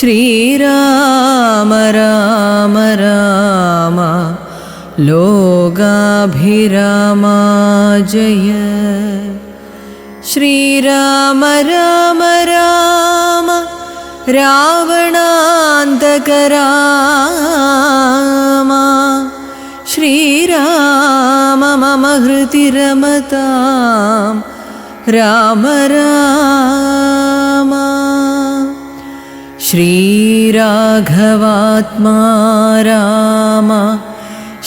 श्रीराम राम राम। लोगाभिरामा जय। श्रीराम राम राम। रावणान्तकराम। श्रीराम मम हृदि रमतां राम राम श्रीराघवात्मा राम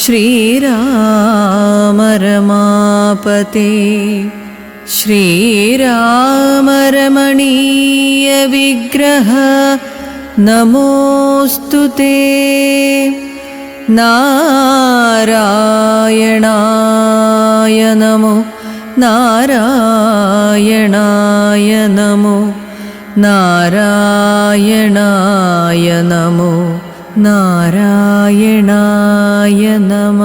श्रीराम रमापते श्रीरामरमणीयविग्रह नमोऽस्तु ते। नारायणाय नमो नारायणाय नमो നാരായണായ നമോ. നാരായണായ നമ.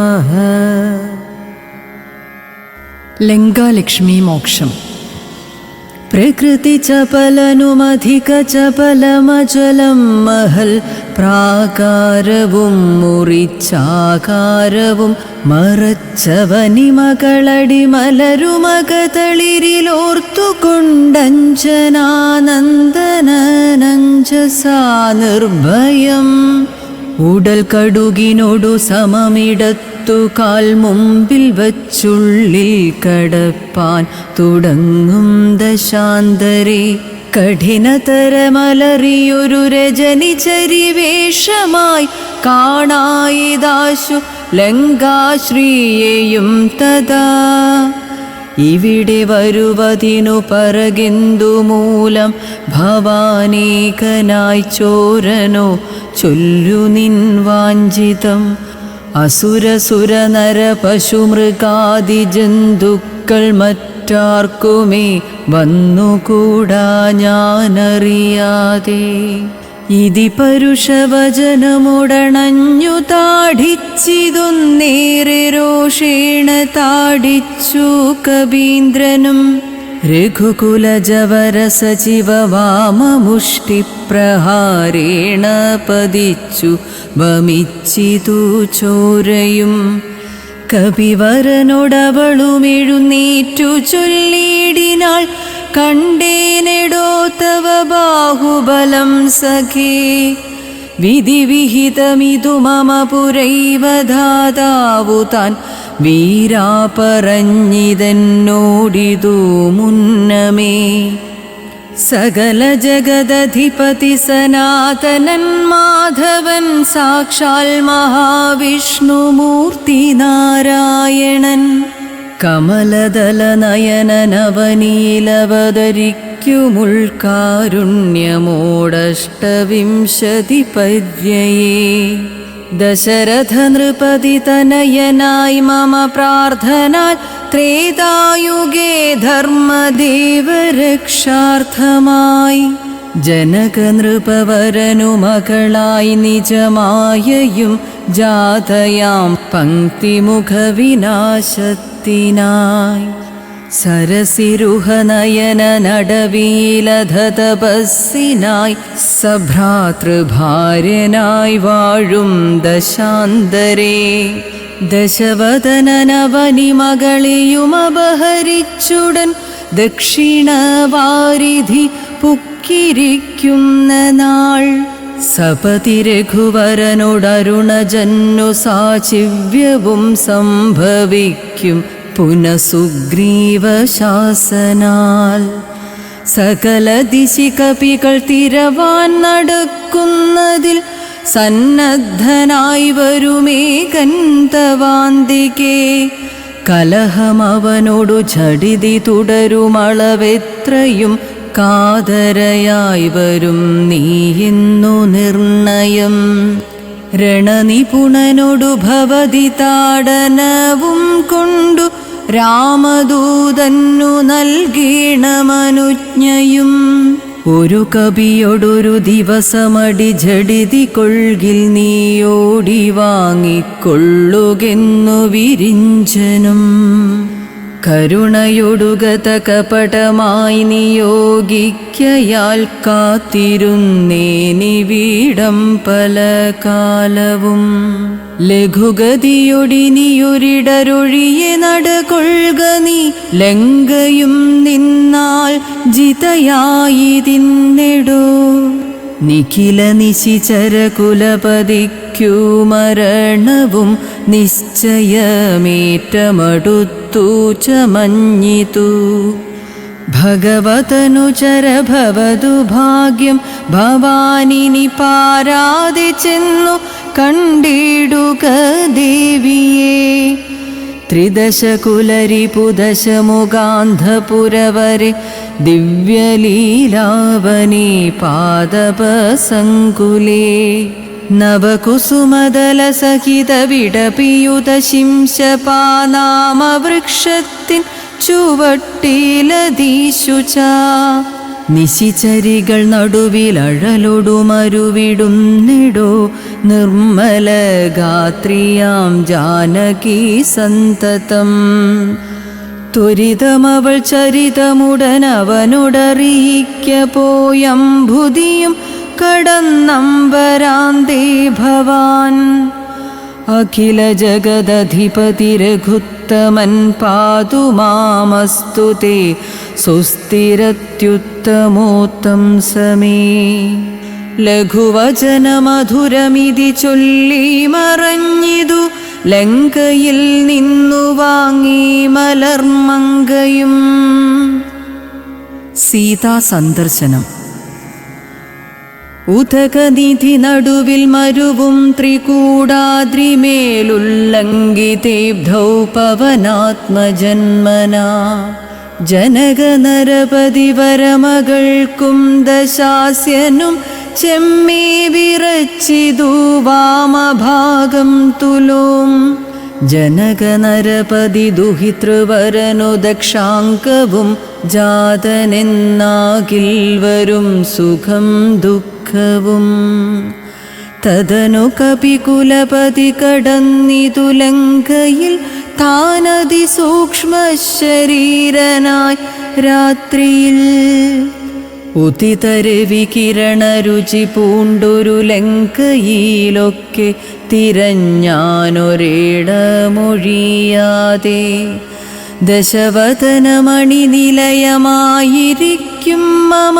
ലങ്കാലക്ഷ്മി മോക്ഷം. പ്രകൃതി ചപലനുമധിക ചപലമചലം മഹൽ പ്രാകാരവും മുറിച്ചാകാരവും മറച്ചവനിമകളടി മലരുമകതളിരിലോർത്തുകൊണ്ടഞ്ജനാനന്ദനഞ്ചസാ നിർഭയം. ഉടൽ കടുകിനോടു സമമിടത്തു കാൽ മുമ്പിൽ വച്ചുള്ളിൽ കടപ്പാൻ തുടങ്ങും ദശാന്തരെ. കഠിനതരമലറിയൊരു രജനി ചരിവേഷമായി കാണായിദാശു ലങ്കാശ്രീയെയും തഥാ. ഇവിടെ വരുവതിനു പറകിന്തു മൂലം ഭവാനേകനായി ചോരനോ ചൊല്ലു നിൻ വാഞ്ചിതം. അസുരസുര നര പശുമൃഗാദി ജന്തുക്കൾ മറ്റാർക്കുമേ വന്നുകൂടാ ഞാനറിയാതെ. ഇതി പരുഷവചനമുടണഞ്ഞു താടിച്ചിതൊന്നേറെ രോഷേണ താടിച്ചു കവീന്ദ്രനും രഘുകുലജവര സജീവ വാമമുഷ്ടിപ്രഹാരേണ പതിച്ചു വമിച്ചിതു ചോരയും. കപിവരനോടവളുമെഴുന്നേറ്റു ചൊല്ലിയിടിനാൾ കണ്ടേനെടോ തവ ബാഹുബലം സഖേ. വിധിവിഹിതമിതു മമ പുരൈവ ധാതാവു താൻ വീരാ പറഞ്ഞിതെന്നോടിതു മുന്നമേ. സകല ജഗദധിപതി സനാതനൻ മാധവൻ സാക്ഷാൽ മഹാവിഷ്ണുമൂർത്തി നാരായണൻ. കമലദല നയനനവനീലവതരിക്കുമുൾക്കാരുണ്യമോടഷ്ടവിംശതി പര്യയേ दशरथनृपतितनयनाय मम प्रार्थनाय त्रेतायुगे धर्मदेवरक्षार्थमाय जनकनृपवरनुमखलायि निजमाययुं जातयां पङ्क्तिमुखविनाशक्तिनाय। സരസിരുഹനയന നടവീലധതപസ്സിനായി സഭ്രാതൃഭാര്യനായി വാഴും ദശാന്തരേ. ദശവദനവനി മകളെയും അപഹരിച്ചുടൻ ദക്ഷിണവാരിധി പുക്കിരിക്കുന്ന നാൾ സപതി രഘുവരനോടരുണജന്നു സാചിവ്യവും സംഭവിക്കും. പുനസുഗ്രീവശാസനാൽ സകല ദിശി കപികൾ തിരവാൻ നടക്കുന്നതിൽ സന്നദ്ധനായി വരുമേ കന്തവാന്തികേ കലഹമവനോടു ഝടിതി തുടരുമളവെത്രയും കാതരയായി വരും നീയെന്നു നിർണയം. രണനിപുണനോടു ഭവതി താടനവും കൊണ്ടു രാമദൂതന്നു നൽകീണമനുജ്ഞയും ഒരു കവിയൊടൊരു ദിവസമടി ജടിതി കൊൾകിൽ നീയോടി വാങ്ങിക്കൊള്ളുകെന്നു വിരിഞ്ചനും. കരുണയൊടുകത കപടമായി നിയോഗിക്കയാൽ കാത്തിരുന്നേനിവീടം പല കാലവും. ലഘുഗതിയൊടിനിയൊരിടരൊഴിയെ നടകൊള്ളുക നീ. ലങ്കയും നിന്നാൽ ജിതയായി തിന്നെടോ. നിഖില നിശിചര കുലപതിക്കു മരണവും നിശ്ചയമേറ്റമടുത്തു. भवतु च मन्यतु। भगवतनुचरभवदु भाग्यं भवानि निपारादिचिन्नु कण्डीडुकदेव्ये। त्रिदशकुलरिपुदशमुगान्धपुरवरे दिव्यलीलावने पादपसङ्कुले। വിടപിയുത ശിംശപാനാമവൃക്ഷത്തിൻ ചുവട്ടിലതീശുച. നിശിചരികൾ നടുവിലഴലൊടുമരുവിടുന്നിടോ നിർമ്മല ഗാത്രിയാം ജാനകി സന്തതം. ത്വരിതമവൾ പോയം പോയംഭുതിയും കടന്നമ്പരാന്തേ ഭവാൻ. അഖില ജഗദധിപതി രഘുത്തമൻ പാതു മാമസ്തു സുസ്ഥിരത്യുത്തമോത്തം സമേ. ലഘുവചനമധുരമിതി ചൊല്ലി മറഞ്ഞിതു ലങ്കയിൽ നിന്നു വാങ്ങി മലർമങ്കയും സീതാ സന്ദർശനം ഉദകനിധി നടുവിൽ മരുവും ത്രികൂടാദ്രിമേലുല്ലംഘിതേബ്ധൗ പവനാത്മജന്മന. ജനകനരപതി വരമകൾക്കും ദശാസ്യനും ചെമ്മേ വിറച്ചിതു വാമഭാഗം തുലോം. ജനകനരപതി ദുഹിതൃവരനു ദക്ഷാങ്കവും ജാതനെന്നാകിൽ വരും സുഖം ദുഃഖവും തതനു കപികുലപതി കടന്നിതു ലങ്കയിൽ താനതി സൂക്ഷ്മ ശരീരനായി രാത്രിയിൽ ഉതിതരവി കിരണരുചി പൂണ്ടൊരു ലങ്കയിലൊക്കെ തിരഞ്ഞാനൊരിടമൊഴിയാതെ ദശവതനമണി നിലയമായിരിക്കും മമ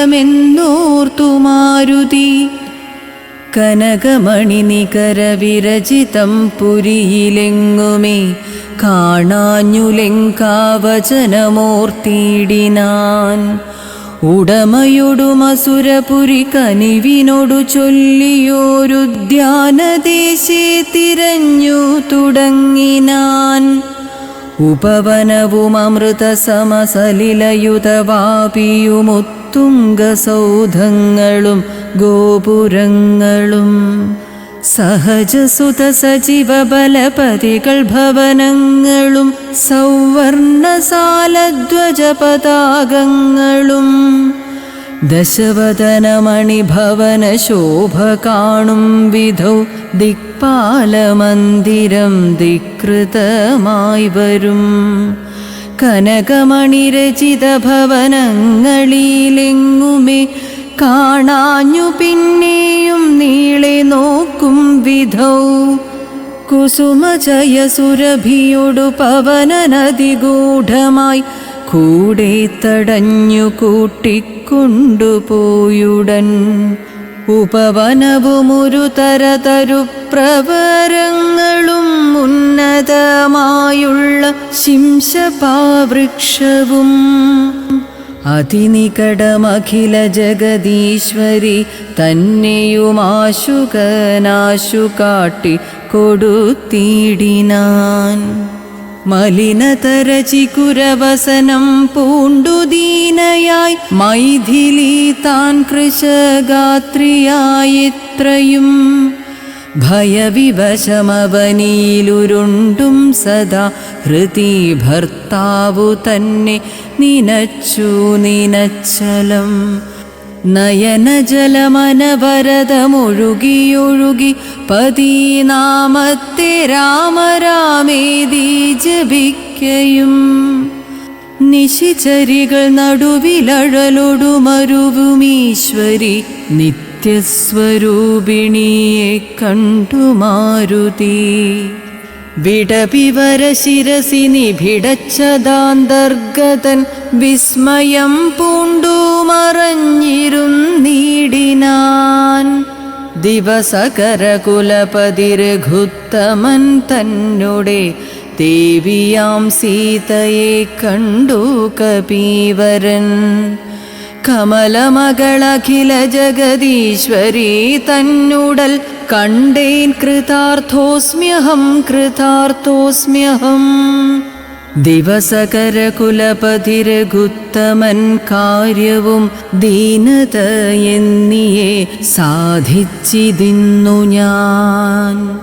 ദേവീരിപ്പേടമെന്നോർത്തു മാരുതി കനകമണി നികര വിരചിതം പുരിയിലെങ്ങുമേ? കാണാഞ്ഞുലെങ്കാവചനമോർത്തിയിടിനാൻ. ഉടമയൊടുമസുരപുരി കനിവിനോടു ചൊല്ലിയോരുദ്യാനദേശേ തിരഞ്ഞു തുടങ്ങിനാൻ. ഉപവനവും അമൃതസമസലിലയുതവാപിയുമുത്തുംഗസൗധങ്ങളും ഗോപുരങ്ങളും സഹജസുത സജീവ ബലപതികൾ ഭവനങ്ങളും സൗവർണസാലധ്വജ പതാകങ്ങളും ദശവതനമണിഭവന ശോഭ കാണും വിധൗ ദിക്പാലമന്ദിരം ധികൃതമായി വരും. കനകമണിരചിത ഭവനങ്ങളിലെങ്ങുമേ കാണാഞ്ഞു പിന്നെയും നീളെ നോക്കും വിധൗ. കുസുമജയ സുരഭിയൊടു പവന നദിഗൂഢമായി കൂടെ തടഞ്ഞു കൂട്ടിക്കൊണ്ടുപോയുടൻ. ഉപവനവുമൊരു തരതരു പ്രവരങ്ങളും ഉന്നതമായുള്ള ശിംശപാവൃക്ഷവും. അതിനികടമഖില ജഗദീശ്വരി തന്നെയുമാശുകനാശു കാട്ടി കൊടുത്തിടിനാൻ. മലിനതരചികുരവസനം പൂണ്ടുദീനയായി മൈഥിലി താൻ കൃശഗാത്രിയായിത്രയും ഭയവിവശമവനിയിലുരുണ്ടും സദാ ഹൃതി ഭർത്താവു തന്നെ നിനച്ചു നിനച്ചലം. നയനജലമനവരതമൊഴുകിയൊഴുകി പതിനാമത്തെ രാമരാമേതി ജപിക്കയും. നിശിചരികൾ നടുവിലഴലൊടുമരുവുമീശ്വരി നിത്യസ്വരൂപിണിയെ കണ്ടു മാരുതി വിടപിവര ശിരസി നിഭിടച്ചതാന്തർഗതൻ വിസ്മയം പൂണ്ടു മറഞ്ഞിരുന്നീടിനാൻ ദിവസകരകുലപതി രഘുത്തമൻ തന്നുടെ ദേവിയാം സീതയെ കണ്ടു കപീവരൻ. കമലമകളഖില ജഗദീശ്വരി തന്നുടൽ കണ്ടേൻ കൃതാർത്ഥോസ്മ്യഹം കൃതാർത്ഥോസ്മ്യഹം. ദിവസകരകുലപതിരഘുത്തമൻ കാര്യവും ദീനത എന്നിയെ സാധിച്ചിതിന്നു ഞാൻ.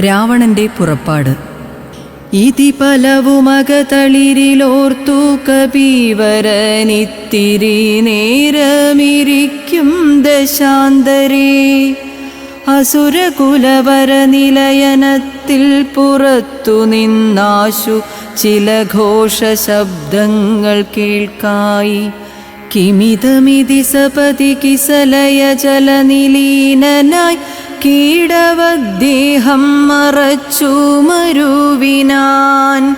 രാവണന്റെ പുറപ്പാട്. ഇതി പലവുമകതളിരിലോർത്തു കപീവരനിത്തിരി നേരമിരിക്കും ദശാന്തരേ. അസുരകുലവര നിലയനത്തിൽ പുറത്തു നിന്നാശു ചില ഘോഷശബ്ദങ്ങൾ കേൾക്കായി. കിമിതമിതി സപതി കിസലയ ജലനിലീനനായി കീടവദ്ദേഹം മറച്ചു മരുവിനാൻ.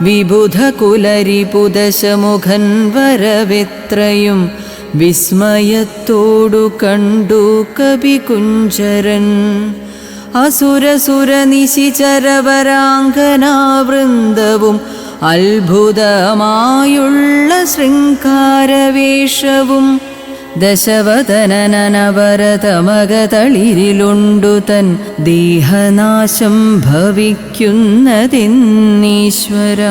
വിബുധ കുലരിപുദശമുഖൻ വരവെത്രയും വിസ്മയത്തോടു കണ്ടു കവികുഞ്ചരൻ. അസുരസുര നിശിചരവരാങ്കനാവൃന്ദവും അത്ഭുതമായുള്ള ശൃംഗാരവേഷവും ദശവദനനവരതമകതളിരിലുണ്ടു തൻ ദേഹനാശം ഭവിക്കുന്നതെന്നീശ്വര.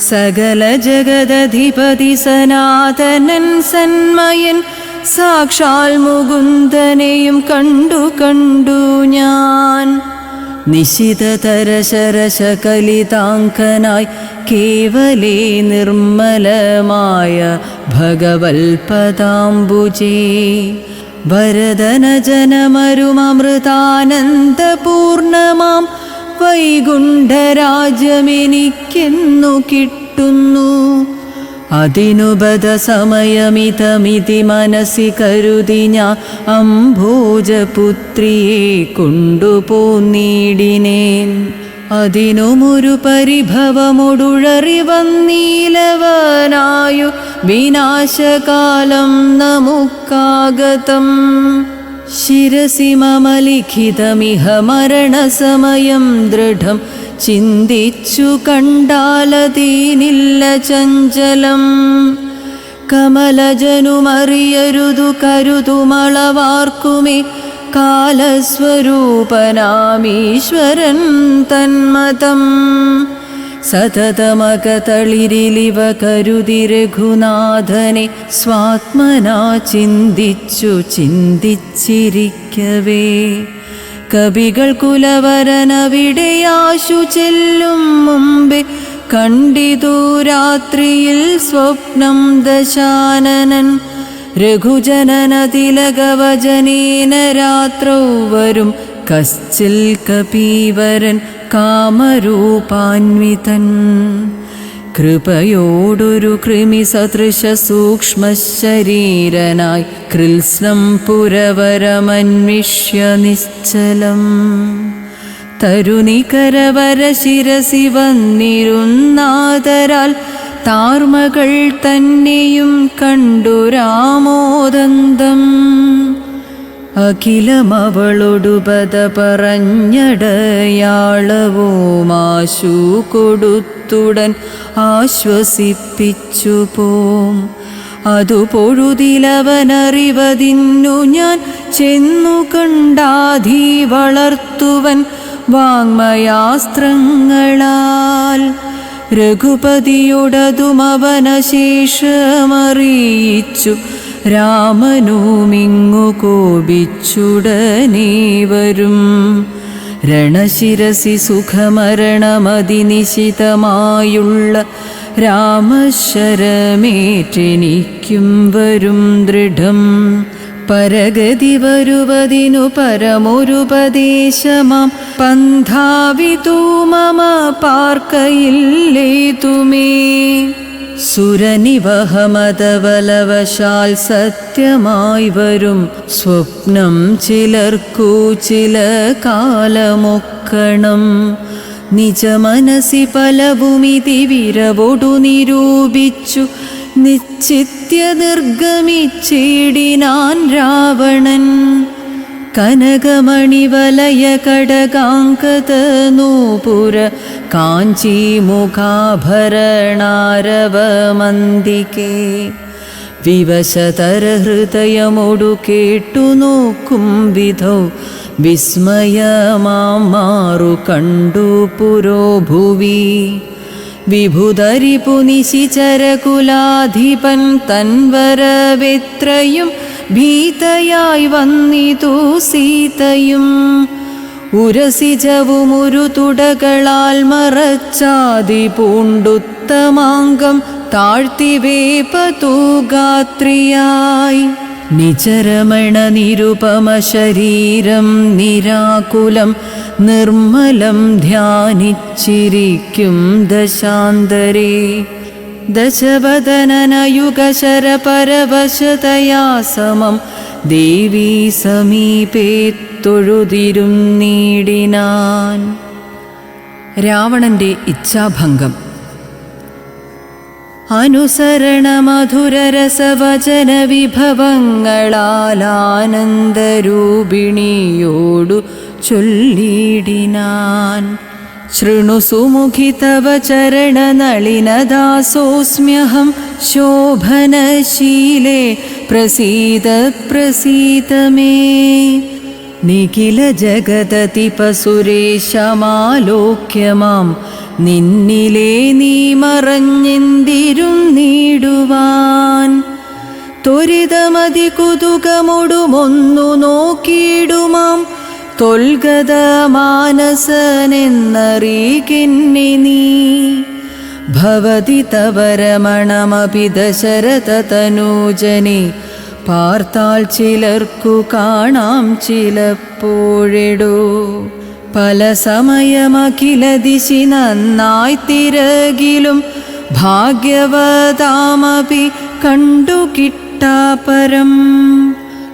സകല ജഗദധിപതി സനാതനൻ സന്മയൻ സാക്ഷാൽ മുകുന്ദനെയും കണ്ടു കണ്ടു ഞാൻ. നിശിതതരശരശകലിതാങ്കനായി കേവലേ നിർമ്മലമായ ഭഗവൽപദാംബുജേ. ഭരതനജനമരുമൃതാനന്ദപൂർണമാം വൈകുണ്ഠരാജ്യമെനിക്കെന്നു കിട്ടുന്നു. അതിനുബദ സമയമിതമിതി മനസ്സി കരുതി ഞാൻ അംഭോജപുത്രിയെ കൊണ്ടുപോന്നീടിനേൻ. അതിനുമൊരു പരിഭവമൊടുഴറി വന്നീലവനായു വിനാശകാലം നമുക്കാഗതം. ശിരസി മമ ലിഖിതമിഹ മരണസമയം ദൃഢം ചിന്തിച്ചു കണ്ടാലതീനില്ല ചഞ്ചലം. കമലജനുമറിയരുതു കരുതുമളവാർക്കുമേ. കാലസ്വരൂപനാമീശ്വരൻ തന്മതം. സതതമകതളിരിലിവ കരുതി രഘുനാഥനെ സ്വാത്മനാ ചിന്തിച്ചു ചിന്തിച്ചിരിക്കവേ. കവികൾ കുലവരനവിടെയാശു ചെല്ലും മുമ്പേ കണ്ടിതു രാത്രിയിൽ സ്വപ്നം ദശാനനൻ. രഘുജനന തിലകവചനീന രാത്രൗ വരും കശ്ചിൽ കപീവരൻ കാമരൂപാൻവിതൻ കൃപയോടൊരു കൃമി സദൃശ സൂക്ഷ്മ ശരീരനായി കൃത്സ്നം പുരവരമന്വിഷ്യ നിശ്ചലം. തരുണികരവര ശിരസി വന്നിരുന്നാതരാൽ താർമകൾ തന്നെയും കണ്ടു രാമോദന്തം. അഖിലമവളൊടുപത പറഞ്ഞടയാളവുമാശു കൊടുത്തുടൻ ആശ്വസിപ്പിച്ചു പോം അതു പൊഴുതിലവനറിവതിന്നു ഞാൻ ചെന്നു കണ്ടാധി വളർത്തുവൻ വാങ്മയാസ്ത്രങ്ങളാൽ. രഘുപതിയുടതും അവനശേഷമറിയിച്ചു രാമനുമിങ്ങു കോപിച്ചുടനേ വരും രണശിരസി സുഖമരണമതിനിശിതമായുള്ള രാമശരമേറ്റെനിക്കും വരും ദൃഢം. പരഗതി വരുവതിനു പരമൊരുപദേശമാം പന്ഥാവിതൂ മമ പാർക്കയില്ലേതുമേ. സുരനിവഹമതവലവശാൽ സത്യമായി വരും സ്വപ്നം ചിലർക്കു ചില കാലമൊക്കണം. നിജമനസി ഫലഭൂമിതി വിരവൊടു നിരൂപിച്ചു. നിശ്ചിത്യ നിർഗമിച്ചിടിനാൻ രാവണൻ. കനകമണിവലയ കടകാങ്കത നൂപുര കാഞ്ചീമുഖാഭരണാരവമന്തികേ വിവശതര ഹൃദയമൊടു കേട്ടു നോക്കും വിധൗ വിസ്മയമാം മാറു കണ്ടു പുരോഭുവി. വിഭുധരിപു നിശിചരകുലാധിപൻ തൻവരവെത്രയും ഭീതയായി വന്നിതു സീതയും. ഉരസിജവുമൊരു തുടകളാൽ മറച്ചാതി പൂണ്ടുത്തമാങ്കം താഴ്ത്തിവേപതൂഗാത്രിയായി. നിചരമണ നിരുപമ ശരീരം നിരാകുലം നിർമ്മലം ധ്യാനിച്ചിരിക്കും ദശാന്തരേ. ദശവദനനയുഗശരപരവശതയാ സമം ദേവീ സമീപേ തൊഴുതിരും നീടിനാൻ. രാവണന്റെ ഇച്ഛാഭംഗം. അനുസരണ മധുരരസവചന വിഭവങ്ങളാൽ ആനന്ദരൂപിണിയോടു ചൊല്ലിടിനാൻ. ശൃണു സുമുഖി ചരണനളിനദാസോസ്മ്യഹം ശോഭനശീലേ പ്രസീത പ്രസീത മേ നിഖില ജഗതതിപസുരേശമാലോക്യ മാം നിന്നിലേ നീ മറഞ്ഞെന്തിരും നീടുവാൻ. ത്വരിതമതി കുതുകമൊടുമൊന്നു നോക്കിയിടുമാം. തൊൽഗത മാനസനെന്നറിയിക്കിന്നി നീ. ഭവതി തവ രമണമപി ദശരഥ തനൂജനെ പാർത്താൽ ചിലർക്കു കാണാം ചിലപ്പോഴെടോ. പല സമയമഖില ദിശി നന്നായി തിരകിലും ഭാഗ്യവതാമപി കണ്ടു കിട്ടാപരം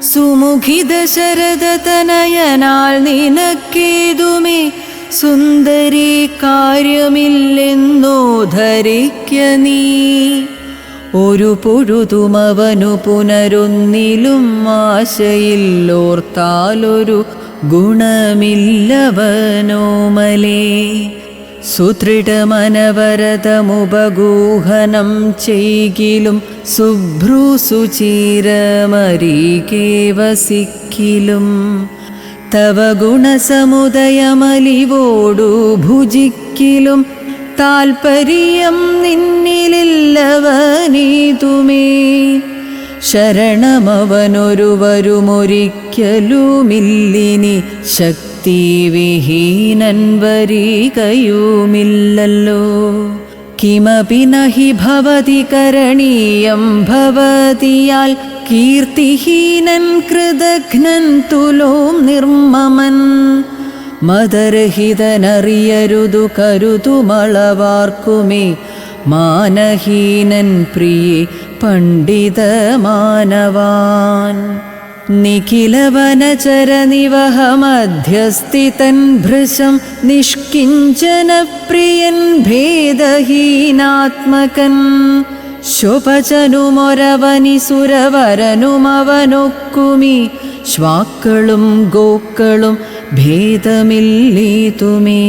സുമുഖി ദശരഥതനയനാൽ നിനക്കേതുമേ? സുന്ദരി കാര്യമില്ലെന്നോ ധരിക്ക നീ. ഒരു പൊഴുതുമവനു പുനരൊന്നിലും ആശയില്ലോർത്താലൊരു ഗുണമില്ലവനോമലേ. സുദൃഢമനവരതമുപഗൂഹനം ചെയ്കിലും സുഭ്രു സുചീരമരീകേ വസിക്കിലും തവ ഗുണസമുദയമലിവോടു ഭുജിക്കിലും താൽപര്യം നിന്നിലില്ലവനീതുമേ. ശരണമവനൊരുവരുമൊരിക്കലുമില്ലിനി ശക്തിവിഹീനൻ വരികയുമില്ലല്ലോ. കിമപി നഹി ഭവതി കരണീയം ഭവതിയാൽ കീർത്തിഹീനൻ കൃതഘ്നൻ തുലോം നിർമ്മമൻ. മദരഹിതനറിയരുതു കരുതുമളവാർക്കുമേ. മാനഹീനൻ പ്രിയേ പണ്ഡിതമാനവാൻ. ഭൃശം നിഷ്കിഞ്ചനപ്രിയൻ ഭേദഹീനാത്മകൻ. ശുഭചനുമൊരവനി സുരവരനുമവനൊക്കുമി. ശ്വാക്കളും ഗോക്കളും ഭേദമില്ലീതുമേ.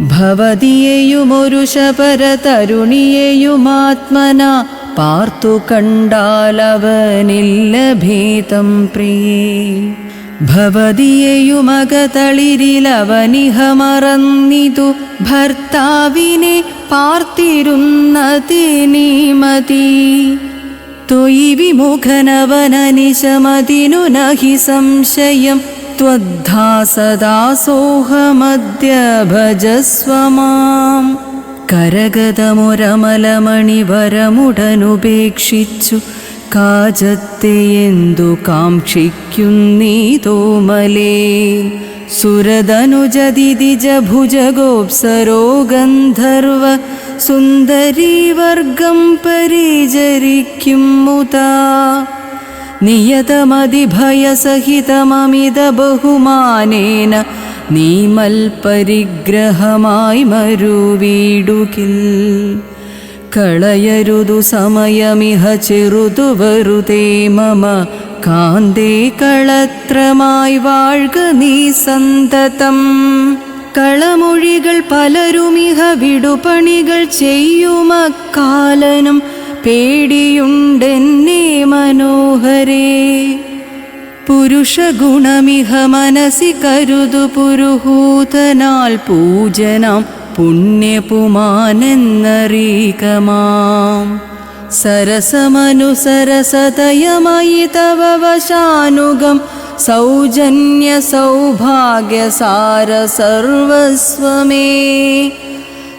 ഭവതിയെയുമൊരു ശപര തരുണിയെയുമാത്മന പാർത്തു കണ്ടാലവനില്ല ഭീതം പ്രിയേ ഭവതിയെയുമകതളിരിലവനിഹമറന്നിതു ഭർത്താവിനെ പാർത്തിരുന്നതിനീ മതി ത്വയി വിമുഖനവനനിശമതിനു നഹി സംശയം. ത്വദ്ധാസദാസോഹമദ്യ ഭജസ്വമാം കരഗതമൊരമലമണിവരമുടനുപേക്ഷിച്ചു. കാജത്തെ എന്തു കാക്ഷിക്കുന്നീതോമലേ സുരതനുജതിദിജ ഭുജഗോപ്സരോ ഗന്ധർവ സുന്ദരീവർഗം പരിചരിക്കും മുതാ നിയതമതിഭയസഹിതമമിത ബഹുമാനേന നീമൽപരിഗ്രഹമായി മരുവീടുകിൽ. കളയരുതു സമയമിഹ ചെറുതു വെറുതേ മമ. കാന്തേ കളത്രമായി വാഴ്ക നീ സന്തതം. കളമൊഴികൾ പലരുമിഹ വിടുപണികൾ ചെയ്യുമക്കാലനും. പേടിയുണ്ടെന്നേ മനോഹരേ. പുരുഷഗുണമിഹ മനസി കരുതു പുരുഹൂതനാൽ പൂജനം പുണ്യപുമാനെന്നറികമാം സരസമനുസരസതയമായി തവ വശാനുഗം സൗജന്യ സൗഭാഗ്യസാര സർവസ്വമേ.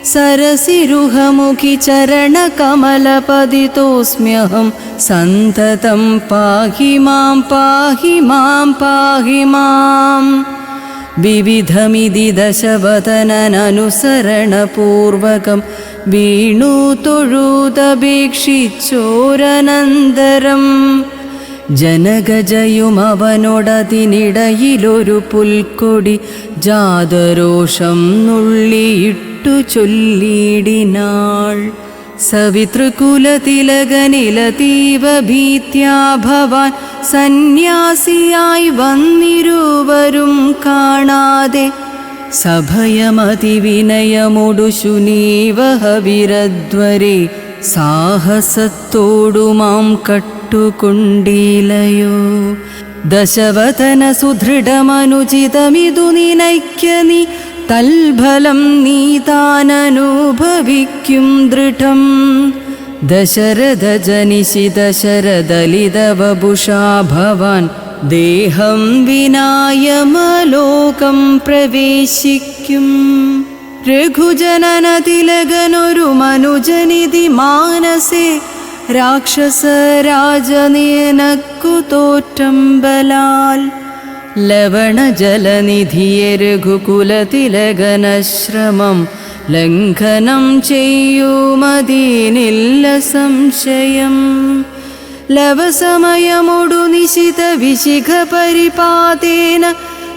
सरसिरुहमुखि चरणकमलपदितोऽस्म्यहं सन्ततं पाहि मां पाहि मां पाहि माम् विविधमिति दशवदननुसरणपूर्वकं वीणुतुरुदभीक्षिचोरनन्दरम् ജനകജയുമവനോടതിനിടയിലൊരു പുൽക്കൊടി ജാതരോഷം നുള്ളിയിട്ടു ചൊല്ലിയിടിനാൾ സവിതൃകുലതിലകനിലതീവ ഭീത്യാ ഭവാൻ സന്യാസിയായി വന്നിരുവരും കാണാതെ സഭയമതിവിനയമൊടു ശുനീവഹവിരദ്വരെ സാഹസത്തോടുമാം കട്ടുകൊണ്ടിലയോ ദശവതന സുദൃഢമനുചിതമിതു നിനയ്ക്ക നീ തൽഫലം നീ താനനുഭവിക്കും ദൃഢം. ദശരഥ ജനിശിത ശരദലിതവപുഷാ ഭവാൻ ദേഹം വിനായമലോകം പ്രവേശിക്കും. രഘുജനനതിലകനൊരു മനുജനിധി മാനസേ രാക്ഷസരാജനിയനക്കു തോറ്റമ്പലാൽ ബലാൽ. രഘുകുലതിലകനശ്രമം ലംഘനം ചെയ്യുമതീനില്ല സംശയം. ലവസമയമൊടു നിശിത വിശിഖ പരിപാതേന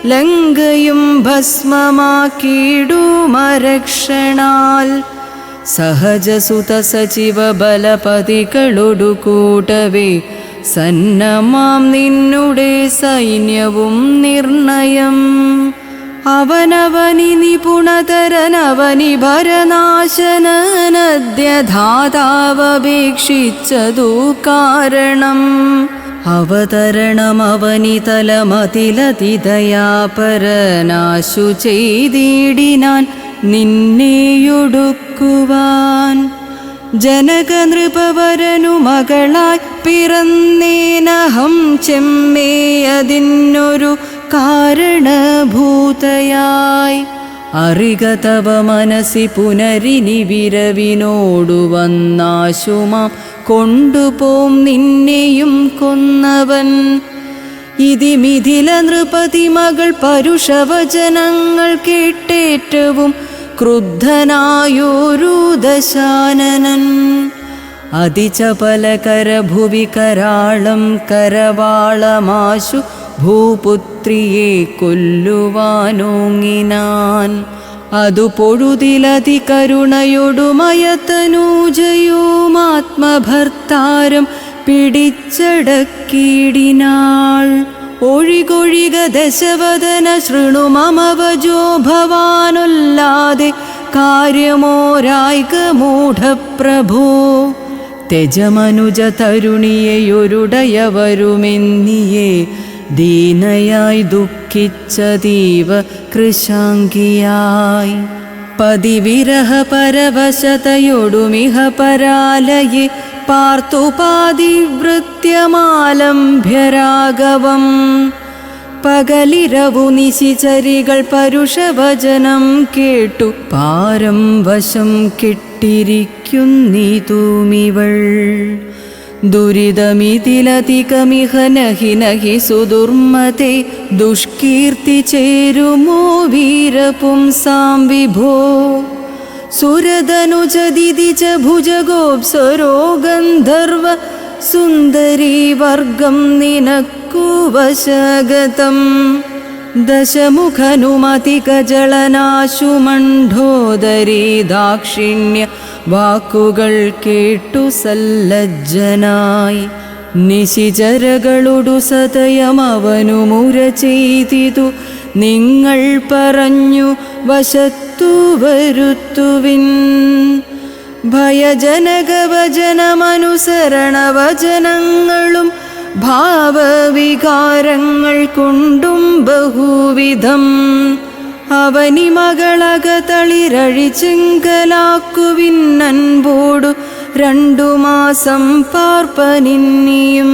ലങ്കയും ഭസ്മമാക്കിയിടുമരക്ഷണാൽ സഹജസുത സചിവ ബലപതികളൊടുകൂടവേ സന്നമാം നിന്നുടെ സൈന്യവും നിർണയം. അവനവനി നിപുണതരനവനി ഭരനാശനദ്യധാതാവപേക്ഷിച്ചതു കാരണം. അവതരണമവനി തലമതിലതിദയാപരനാശു ചെയ്തിടിനാൻ നിന്നെയൊടുക്കുവാൻ ജനകനൃപവരനു മകളായി പിറന്നേനഹം അതിനൊരു കാരണഭൂതയായി. അറിക തവ മനസ്സി പുനരിനി വിരവിനോടു വന്നാശുമാം കൊണ്ടുപോം നിന്നെയും കൊന്നവൻ. ഇതിമിഥില നൃപതി മകൾ പരുഷവചനങ്ങൾ കേട്ടേറ്റവും ക്രുദ്ധനായൊരു ദശാനനൻ അതിചപലകരഭുവി കരാളം കരവാളമാശു ഭൂപുത്രിയെ കൊല്ലുവാനോങ്ങിനാൻ. അതു പൊഴുതിലതി കരുണയൊടുമയത്തനൂജയുമാത്മഭർത്താരം പിടിച്ചടക്കിയിടിനാൾ. ഒഴികൊഴിക ദശവദന ശൃണു മമവജോ ഭവാനുല്ലാതെ കാര്യമോരായിക മൂഢപ്രഭോ. തെജമനുജ തരുണിയെയൊരുടയവരുമെന്നിയെ ദീനയായി ദുഃഖിച്ചതീവ കൃശാങ്കിയായി പതിവിരഹ പരവശതയൊടുമിഹ പരാലയെ പാർത്തുപാതിവൃത്യമാലംഭ്യരാഘവം പകലിരവു നിശിചരികൾ പരുഷവചനം കേട്ടു. പാരം വശം കെട്ടിരിക്കുന്നീതൂമിവൾ. ദുരിതമിതിലധികമിഹ നഹി നഹി സുദുർമതേ ദുഷ്കീർത്തി ചേരുമോ വീരപുംസാം വിഭോ സുരതനുജദിതി ച ഭുജഗോപ്സരോ ഗന്ധർവ സുന്ദരീ വർഗം നിനക്കു വശഗതം ദശമുഖനുമതികജളനാശു മണ്ഡോദരീ ദാക്ഷിണ്യ വാക്കുകൾ കേട്ടു സല്ലജ്ജനായി. നിശിചരകളൊടു സതയമവനു മുര ചെയ്തിതു. നിങ്ങൾ പറഞ്ഞു വശത്തു വരുത്തുവിൻ. ഭയജനകവചനമനുസരണ വചനങ്ങളും ഭാവവികാരങ്ങൾ കൊണ്ടും ബഹുവിധം. അവനി മകളകതളിരഴിച്ചിങ്കലാക്കുവിൻ അൻപോടു രണ്ടു മാസം പാർപ്പനിന്നിയും.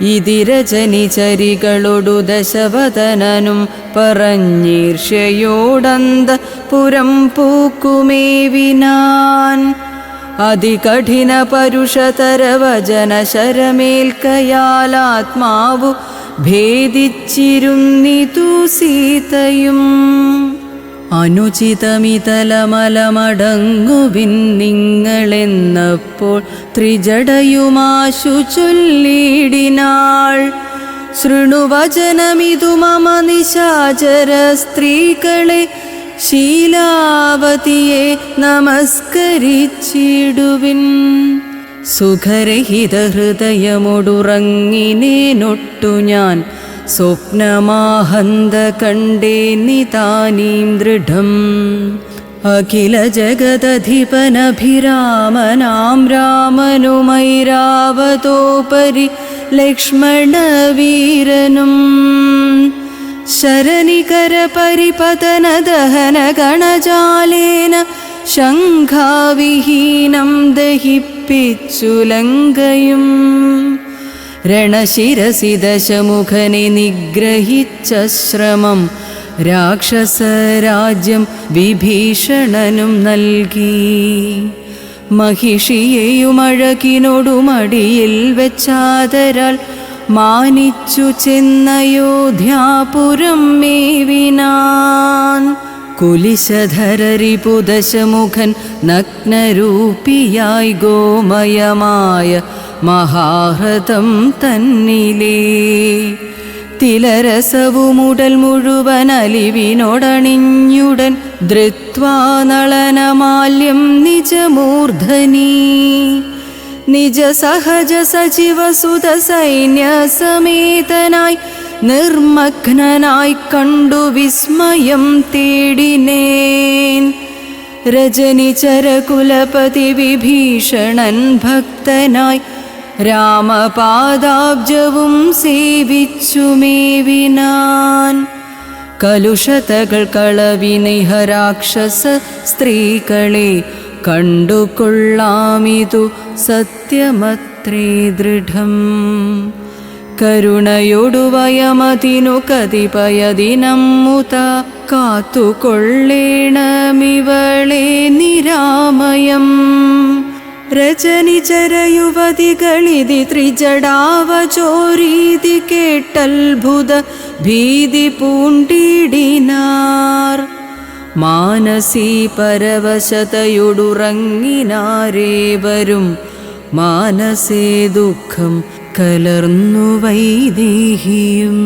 ഇതിരചനി ചരികളൊടു ദശവദനനും പറഞ്ഞീർഷയോടന്ത പുരം പൂക്കുമേവിനാൻ. അതികഠിന പരുഷതര വചന ശരമേൽക്കയാലാത്മാവു ഭേദിച്ചിരുന്നിതു സീതയും. അനുചിതമിതലമലമടങ്ങുവിൻ നിങ്ങളെന്നപ്പോൾ ത്രിജടയുമാശു ചൊല്ലിടിനാൾ. ശൃണുവചനമിതു മമ നിശാചര സ്ത്രീകളെ ശീലാവതിയെ നമസ്കരിച്ചിടുവിൻ. സുഖരഹിത ഹൃദയമൊടുറങ്ങിനേനൊട്ടു ഞാൻ. സ്വപ്നമാഹന്ത കണ്ടേ നിതാനീം ദൃഢം. അഖില ജഗദധിപനഭിരാമനാം രാമനുമൈരാവതോപരി ലക്ഷ്മണവീരനും. ശരനികര പരിപതന ദഹന ഗണജാലേന ശംഖാവിഹീനം ദഹിപ്പിച്ചു ലങ്കയും. രണശിരസി ദശമുഖനെ നിഗ്രഹിച്ച ശ്രമം രാക്ഷസരാജ്യം വിഭീഷണനും നൽകി. മഹിഷിയെയുമഴകിനോടുമടിയിൽ വെച്ചാതരാൽ മാനിച്ചു ചെന്നയോധ്യാപുരം മേവിനാൻ. കുലിശധരരിപുദശമുഖൻ നഗ്നരൂപിയായി ഗോമയമായ മഹാഹൃതം തന്നിലേ. തിലരസവുമുടൽ മുഴുവൻ അലിവിനോടണിഞ്ഞുടൻ ധൃത്വാ നളനമാല്യം നിജമൂർധനീ. നിജ സഹജ സജീവ സുത സൈന്യ സമേതനായി നിർമ്മഗ്നനായി കണ്ടു വിസ്മയം തേടിനേൻ. രജനി ചരകുലപതി വിഭീഷണൻ ഭക്തനായി രാമപാദാബ്ജവും സേവിച്ചു മേവിനാൻ. കലുഷതകൾ കളവിനിഹ സ്ത്രീകളെ കണ്ടുകൊള്ളാമിതു സത്യമത്രേ ദൃഢം. കരുണയൊടു വയമതിനു കതിപയദിനം മുത കാത്തുകൊള്ളേണമിവളെ നിരാമയം. രചനിചരയുവതികളിതി ത്രിജടാവചോരീതി കേട്ടത്ഭുത ഭീതി പൂണ്ടിടിനാർ. മാനസീ പരവശതയൊടുറങ്ങിനാരേവരും മാനസേ ദുഃഖം കലർന്നു വൈദേഹിയും.